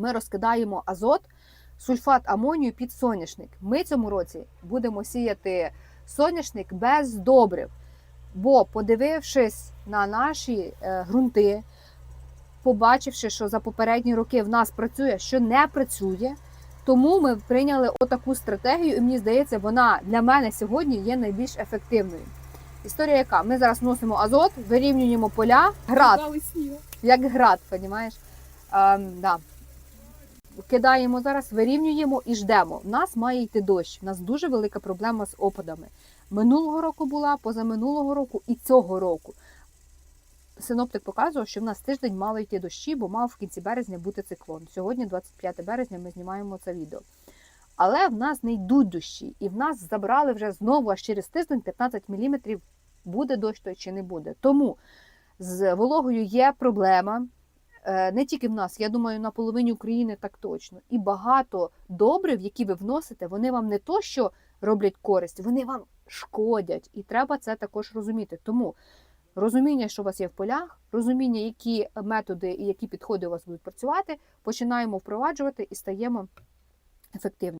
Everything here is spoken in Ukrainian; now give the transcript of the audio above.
Ми розкидаємо азот, сульфат амонію під соняшник. Ми цьому році будемо сіяти соняшник без добрив. Бо, подивившись на наші е, ґрунти, побачивши, що за попередні роки в нас працює, що не працює, тому ми прийняли отаку стратегію, і мені здається, вона для мене сьогодні є найбільш ефективною. Історія яка? Ми зараз вносимо азот, вирівнюємо поля, град, як град, розумієш? Ем, да. Кидаємо зараз, вирівнюємо і ждемо. У нас має йти дощ. У нас дуже велика проблема з опадами. Минулого року була, позаминулого року і цього року. Синоптик показував, що в нас тиждень мали йти дощі, бо мав в кінці березня бути циклон. Сьогодні, 25 березня, ми знімаємо це відео. Але в нас не йдуть дощі, і в нас забрали вже знову аж через тиждень 15 мм буде дощ той чи не буде. Тому з вологою є проблема. Е, Не тільки в нас, я думаю, на половині України так точно. І багато добрив, які ви вносите, вони вам не то, що роблять користь, вони вам шкодять. І треба це також розуміти. Тому розуміння, що у вас є в полях, розуміння, які методи і які підходи у вас будуть працювати, починаємо впроваджувати і стаємо ефективними.